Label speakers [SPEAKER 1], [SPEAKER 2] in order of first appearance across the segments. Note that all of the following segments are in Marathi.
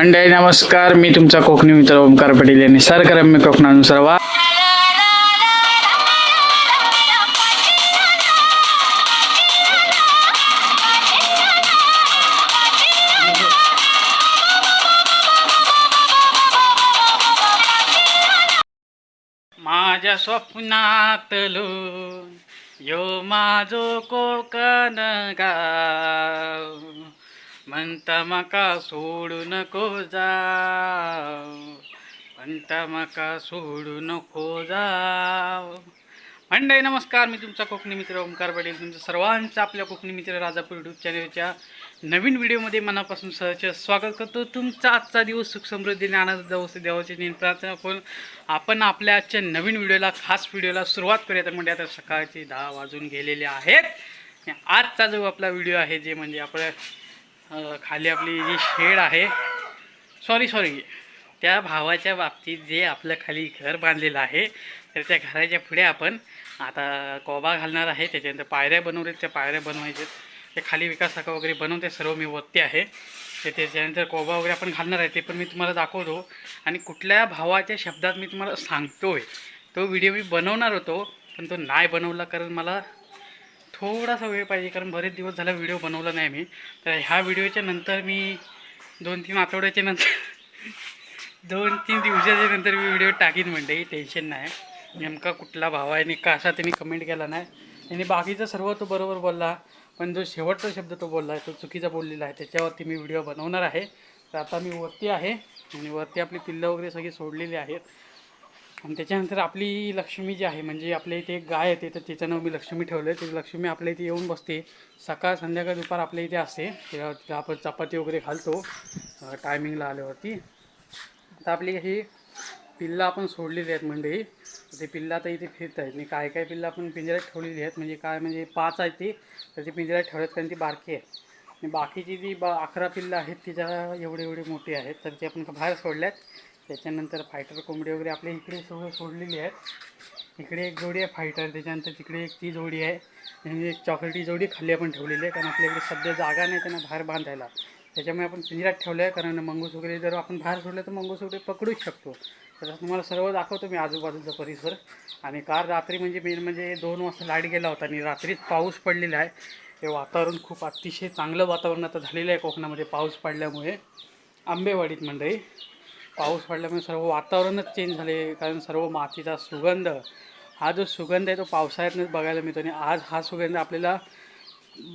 [SPEAKER 1] मंडळी नमस्कार. मी तुमचा कोकणी मित्र ओमकार पटेल यांनी सरकारम्य कोकणानुसार वा माझ्या स्वप्नातलो यो माझो कोकण गाव. म्हणता मका सोडू नको जाव. म्हणता मका सोडू नको जाव. मंडळी नमस्कार. मी तुमचा कोकणी मित्र ओंकार पाटील. तुमचं सर्वांचं आपल्या कोकणी मित्र राजापूर यूट्यूब चॅनलच्या नवीन व्हिडिओमध्ये मनापासून सहज स्वागत करतो. तुमचा आजचा दिवस सुख समृद्धीने आनंद जाऊ असे देवाची नेम प्रार्थना करून आपण आपल्या आजच्या नवीन व्हिडिओला खास व्हिडिओला सुरुवात करूया. तर म्हणजे आता सकाळचे दहा वाजून गेलेले आहेत. आजचा जो आपला व्हिडिओ आहे जे म्हणजे आपल्या खाली आपली जी शेड आहे सॉरी सॉरी त्या भावाच्या बाबतीत जे आपलं खाली घर बांधलेलं आहे तर त्या घराच्या पुढे आपण आता कोबा घालणार आहे त्याच्यानंतर पायऱ्या बनवलेत त्या पायऱ्या बनवायच्या. ते खाली विकास शाखा वगैरे बनवते सर्व मी वरती आहे. ते त्याच्यानंतर कोबा वगैरे आपण घालणार आहे ते पण मी तुम्हाला दाखवतो. आणि कुठल्या भावाच्या शब्दात मी तुम्हाला सांगतोय तो व्हिडिओ मी बनवणार होतो पण तो नाही बनवला कारण मला थोडासा वेळ पाहिजे कारण बरेच दिवस झाला व्हिडिओ बनवला नाही मी. तर ह्या व्हिडिओच्या नंतर मी दोन तीन आठवड्याच्या नंतर दोन तीन दिवसाच्या नंतर मी व्हिडिओ टाकीन म्हणते टेन्शन नाही. नेमका कुठला भाव आहे आणि कसा त्यांनी कमेंट केला नाही. त्यांनी बाकीचं सर्व तो बरोबर बोलला पण जो शेवटचा शब्द तो बोलला आहे तो चुकीचा बोललेला आहे. त्याच्यावरती मी व्हिडिओ बनवणार आहे. तर आता मी वरती आहे आणि वरती आपली पिल्लं वगैरे सगळी सोडलेली आहेत. आणि त्याच्यानंतर आपली लक्ष्मी जी आहे म्हणजे आपल्या इथे एक गाय येते तर तिचं नाव मी लक्ष्मी ठेवलं आहे ती लक्ष्मी आपल्या इथे येऊन बसते. सकाळ संध्याकाळ दुपार आपल्या इथे असते. तेव्हा तिला आपण चपाती वगैरे घालतो टायमिंगला आल्यावरती. आता आपली ही पिल्लं आपण सोडलेली आहेत मंडळी. ते पिल्लं आता इथे फिरत आहेत. आणि काय काय पिल्लं आपण पिंजऱ्यात ठेवलेली आहेत म्हणजे काय म्हणजे पाच आहेत ती. तर ती पिंजऱ्यात ठेवल्यात कारण ती बारकी आहे आणि बाकीची जी बा अकरा पिल्लं आहेत तिच्या एवढे एवढे मोठी आहेत. तर ती आपण बाहेर सोडल्यात. त्याच्यानंतर फायटर कोंबडी वगैरे आपल्या इकडे सगळे सोडलेली आहेत. इकडे एक जोडी आहे फायटर त्याच्यानंतर तिकडे एक ती जोडी आहे. आणि एक चॉकलेटी जोडी खाली आपण ठेवलेली आहे कारण आपल्याकडे सध्या जागा नाही त्यांना बाहेर बांधायला. त्याच्यामुळे आपण पिंजऱ्यात ठेवलं आहे कारण मंगूस वगैरे जर आपण बाहेर सोडलं तर मंगूस वगैरे पकडूच शकतो. तर तुम्हाला सर्व दाखवतो मी आजूबाजूचा परिसर. आणि काल रात्री म्हणजे मेन म्हणजे दोन वाजता लाइट गेला होता आणि रात्रीच पाऊस पडलेला आहे. हे वातावरण खूप अतिशय चांगलं वातावरण आता झालेलं आहे कोकणामध्ये पाऊस पडल्यामुळे. आंबेवाडीत मंडळी. पाऊस पडल्यामुळे सर्व वातावरणच चेंज झाले. कारण सर्व मातीचा सुगंध हा जो सुगंध आहे तो पावसाळ्यातच बघायला मिळतो. आणि आज हा सुगंध आपल्याला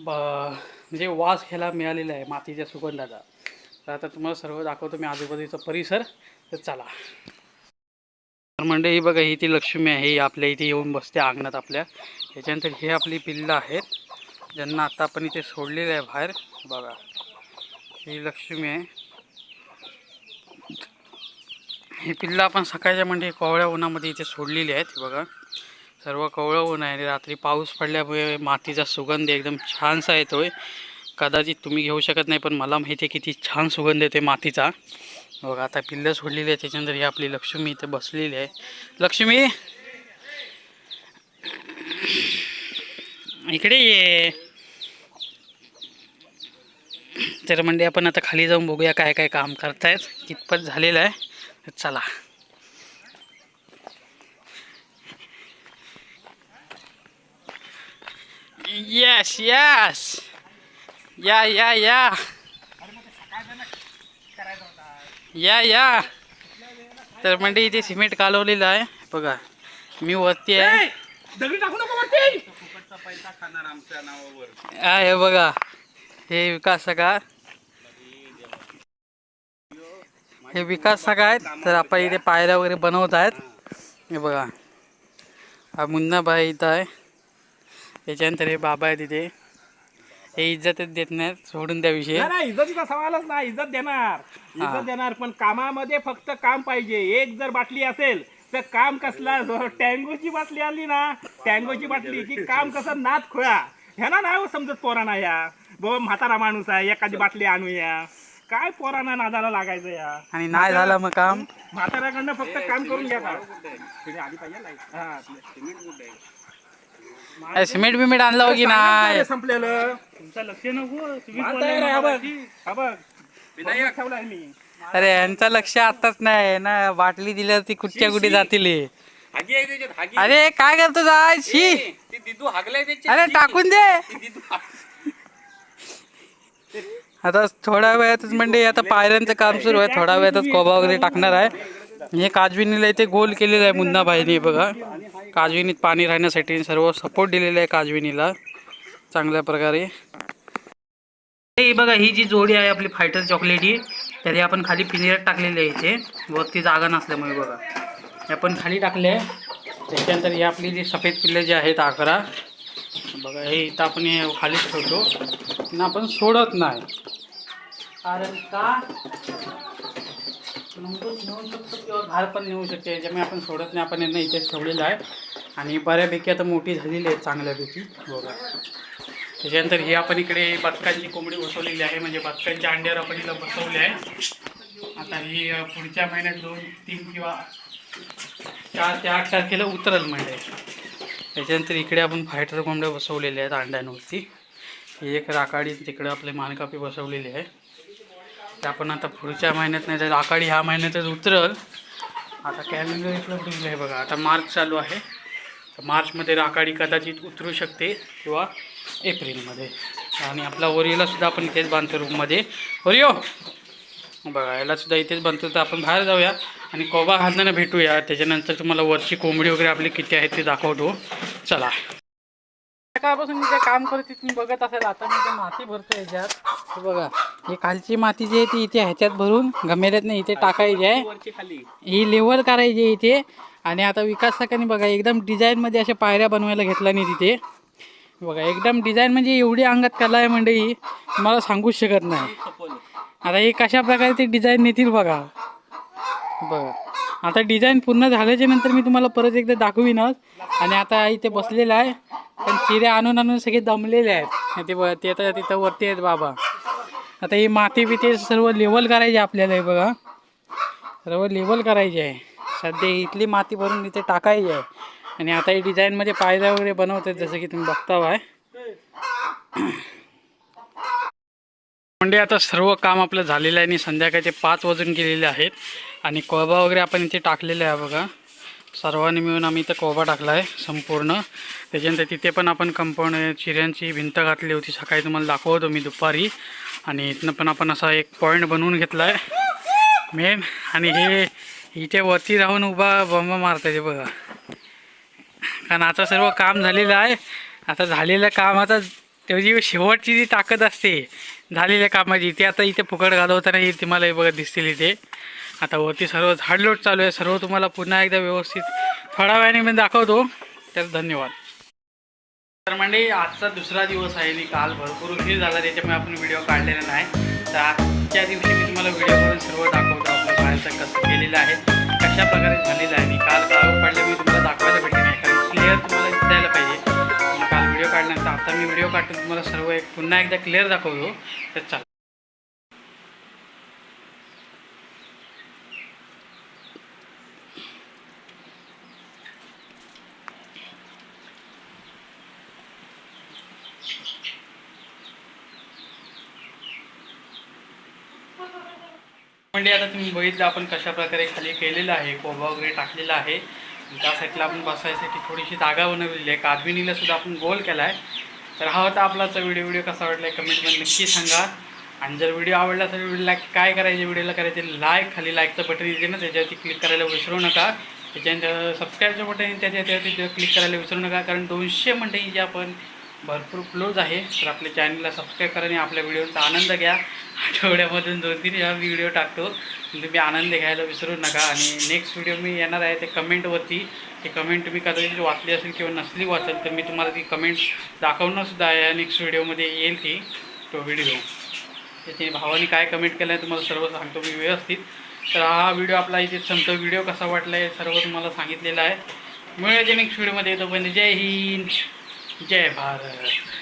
[SPEAKER 1] ब म्हणजे वास घ्यायला मिळालेला आहे मातीच्या सुगंधाचा. तर आता तुम्हाला सर्व दाखवतो मी आजूबाजूचा परिसर. तर चला. तर म्हणजे ही बघा ही ती लक्ष्मी आहे. ही आपल्या इथे येऊन बसते अंगणात आपल्या. त्याच्यानंतर हे आपली पिल्लं आहेत. ज्यांना आता आपण इथे सोडलेलं आहे बाहेर. बघा ही लक्ष्मी आहे. हे पिल्लं आपण सकाळच्या म्हणजे कोवळ्या उन्हामध्ये इथे सोडलेली आहेत बघा. सर्व कोवळं ऊन आहे आणि रात्री पाऊस पडल्यामुळे मातीचा सुगंध एकदम छानसा येतोय. कदाचित तुम्ही घेऊ शकत नाही पण मला माहिती आहे किती छान सुगंध येते मातीचा. बघा आता पिल्लं सोडलेली आहे त्याच्यानंतर ही आपली लक्ष्मी इथे बसलेली आहे. लक्ष्मी! इकडे ये. तर म्हणजे आपण आता खाली जाऊन बघूया काय काय काम करतायत. कितपत झालेलं आहे. चला. येस येस या या या या या तर म्हणजे इथे सिमेंट कालवलेलं आहे. बघा मी वरती आहे.
[SPEAKER 2] दगडी टाकू नको वरती.
[SPEAKER 1] हा, हे बघा हे विकास सगळा हे विकास सगळा आहेत. तर आपण इथे पायऱ्या वगैरे बनवत आहेत. हे बघा. हा मुन्ना भाई इथं आहे. त्याच्यानंतर हे बाबा आहे तिथे हे इज्जतच देत नाहीत सोडून त्या विषयी.
[SPEAKER 2] नाही, नाही इज्जतीचा सवालच नाही. इज्जत देणार. इज्जत देणार पण कामामध्ये फक्त काम पाहिजे. एक जर बाटली असेल तर काम कसला? जो टँगोची बाटली आली ना. टँगोची बाटली की काम कसं? नात खोळा. ह्याला नाही हो समजत पोरांना या. बाबा म्हातारा माणूस आहे. एखादी बाटली आणूया. काय पोरांना नादाला लागायचं या
[SPEAKER 1] आणि नाही झालं मग काम
[SPEAKER 2] म्हाताऱ्याकडनं फक्त काम करून घ्या का. हा.
[SPEAKER 1] अरे सिमेंट बिमेंट आणलं हो की नाही
[SPEAKER 2] संपलेलं
[SPEAKER 1] तुमचं लक्ष नको तुम्ही
[SPEAKER 2] बांधाय रे, बघ. हा बघ. ठेवलाय मी
[SPEAKER 1] अरे यांचं लक्ष आताच नाही ना बाटली दिल्यावर ती कुठच्या कुठे जातील हे.
[SPEAKER 2] हागी आहे त्याच्यात हागी
[SPEAKER 1] अरे काय करतो जाय शी
[SPEAKER 2] ती दिदू हागलाय त्याच्यात
[SPEAKER 1] अरे. टाकून दे
[SPEAKER 2] ती दिदू हाग-
[SPEAKER 1] आता थोड्या वेळातच म्हणजे आता पायऱ्यांचं काम सुरू आहे. थोड्या वेळातच कोबा वगैरे टाकणार आहे. हे काजविनीला इथे गोल केलेलं आहे मुन्नाबाईने बघा. काजविनीत पाणी राहण्यासाठी सर्व सपोर्ट दिलेला आहे काजविनीला. चांगल्या प्रकारे. हे बघा ही जी जोडी आहे आपली फायटर चॉकलेट ही तरी आपण खाली पिंजऱ्यात टाकलेली आहे इथे. वरती जागा नसल्यामुळे बघा. हे आपण खाली टाकले आहे त्याच्यानंतर ही आपली जी सफेद पिल्ले जी आहेत अकरा. बघा हे इथं आपण हे खालीच ठेवतो. ना आपण सोडत नाही. कारण का? लंगोट नेऊ शकतो किंवा घार पण नेऊ शकते याच्यामुळे आपण सोडत नाही आपण यांना इथेच ठेवलेलं आहे. आणि बऱ्यापैकी आता मोठी झालेली आहे चांगल्यापैकी. बघा. त्याच्यानंतर ही आपण इकडे बदकांची कोंबडी बसवलेली आहे म्हणजे बदकांच्या अंड्यावर आपण हिला बसवले आहे. आता ही पुढच्या महिन्यात दोन तीन किंवा चार ते आठ तारखेला उतरल म्हणजे. त्याच्यानंतर इकडे आपण फायटर कोंबड्या बसवलेल्या आहेत अंड्यांवरती. ही एक राखाडी तिकडे आपले मानकापी बसवलेली आहे. ते आपण आता पुढच्या महिन्यात नाही तर आकाडी ह्या महिन्यातच उतरल. आता कॅलेंडर इथलं दिलं आहे बघा. आता मार्च चालू आहे. तर मार्चमध्ये राकाडी कदाचित उतरू शकते किंवा एप्रिलमध्ये. आणि आपला ओरिओला सुद्धा आपण इथेच बांधतो रूममध्ये. ओरिओ! बघा याला सुद्धा इथेच बांधतो. तर आपण बाहेर जाऊया आणि कोबा घालताना भेटूया. त्याच्यानंतर तुम्हाला वरची कोंबडी वगैरे आपली किती आहे ते दाखवतो. चला. सकाळपासून मी ते काम करते तुम्ही बघत असेल. आता मी ते माती भरतो याच्यात. बघा. ही खालची माती जी आहे ती इथे ह्याच्यात भरून गमेल्यात नाही इथे टाकायची आहे. ही लेवल करायची आहे इथे. आणि आता विकास सकाळी बघा एकदम डिझाईनमध्ये अशा पायऱ्या बनवायला घेतला नाही तिथे. बघा एकदम डिझाईन म्हणजे एवढी अंगात कला आहे म्हणजे ही मला सांगूच शकत नाही. आता हे कशा प्रकारे ते डिझाईन नेतील बघा. बघा आता डिझाईन पूर्ण झाल्याच्यानंतर मी तुम्हाला परत एकदा दाखवीनच आणि आता इथे बसलेला आहे पण चिरे आणून आणून सगळे दमलेले आहेत. ते ब ते आता तिथं वरती आहेत बाबा. आता ही माती बिती सर्व लेवल करायची आपल्याला हे बघा. सर्व लेवल करायची आहे. सध्या इथली माती भरून इथे टाकायची आहे. आणि आता ही डिझाईनमध्ये पायऱ्या वगैरे बनवतात जसं की तुम्ही बघता आहे म्हणजे आता सर्व काम आपलं झालेलं आहे आणि संध्याकाळचे पाच वाजून गेलेले आहेत. आणि कोबा वगैरे आपण इथे टाकलेला आहे बघा. सर्वांनी मिळून आम्ही इथं कोबा टाकला आहे संपूर्ण. त्याच्यानंतर तिथे पण आपण कंपाऊंड चिऱ्यांची भिंत घातली होती. सकाळी तुम्हाला दाखवतो मी दुपारी. आणि इथनं पण आपण असा एक पॉईंट बनवून घेतला आहे मेन आणि हे इथे वरती राहून उभा बंब मारता येते बघा. कारण आता सर्व काम झालेलं आहे. आता झालेल्या कामाचा त्याची शेवटची जी ताकद असते झालेल्या कामाची ती आता इथे फुकट घालवताना ही तुम्हाला हे बघत दिसतील इथे. आता वरती सर्व झाडलोट चालू आहे. सर्व तुम्हाला पुन्हा एकदा व्यवस्थित थोड्या वेळाने मी दाखवतो. तर धन्यवाद. तर म्हणजे आजचा दुसरा दिवस आहे आणि काल भरपूर उशीर झाला त्याच्यामुळे आपण व्हिडिओ काढलेला नाही. तर आजच्या दिवशी मी तुम्हाला व्हिडिओ करून सर्व दाखवतो आपलं बाहेरचं कसं केलेलं आहे कशा प्रकारे झालेलं आहे. आणि काल गाव काढलं मी तुम्हाला दाखवायला भेटले नाही कारण क्लिअर तुम्हाला दिसायला पाहिजे. काल व्हिडिओ काढल्यानंतर आता मी व्हिडिओ काढतो तुम्हाला सर्व एक पुन्हा एकदा क्लिअर दाखवतो. तर चला. म्हणजे आता तुम्ही बघितलं आपण कशा प्रकारे खाली केलेलं आहे कोबा वगैरे टाकलेला आहे. त्या साईडला आपण बसायसाठी थोडीशी जागा बनवलेली आहे. कादविनीला सुद्धा आपण गोल केला आहे तर हा होता आपलाचा व्हिडिओ व्हिडिओ कसा वाटला कमेंटमध्ये नक्की सांगा. आणि जर व्हिडिओ आवडला तर व्हिडिओला काय करायचे व्हिडिओला करायचे लाईक खाली लाईकचं बटन येते ना त्याच्यावरती क्लिक करायला विसरू नका. त्याच्यानंतर सबस्क्राईबचं बटन त्याच्या त्याच्यावरती क्लिक करायला विसरू नका. कारण दोनशे मंडळी जे आपण भरपूर क्लोज आहे. तर आपल्या चॅनलला सबस्क्राईब करा आणि आपल्या व्हिडिओचा आनंद घ्या. आठवड्यामधून दोन तीन वेळा मी व्हिडिओ टाकतो. तुम्ही आनंद घ्यायला विसरू नका. आणि नेक्स्ट व्हिडिओ मी येणार आहे ते कमेंटवरती ते कमेंट तुम्ही कदाचित वाचली असेल किंवा नसली वाचेल तर मी तुम्हाला ती कमेंट दाखवणं सुद्धा आहे. नेक्स्ट व्हिडिओमध्ये येईल ती तो व्हिडिओ त्याचे भावाने काय कमेंट केलं आहे तुम्हाला सर्व सांगतो मी व्यवस्थित. तर हा व्हिडिओ आपला इथे संपतो. व्हिडिओ कसा वाटला आहे सर्व तुम्हाला सांगितलेला आहे. मिळायचे नेक्स्ट व्हिडिओमध्ये येतो पण जय हिंद. जय भारत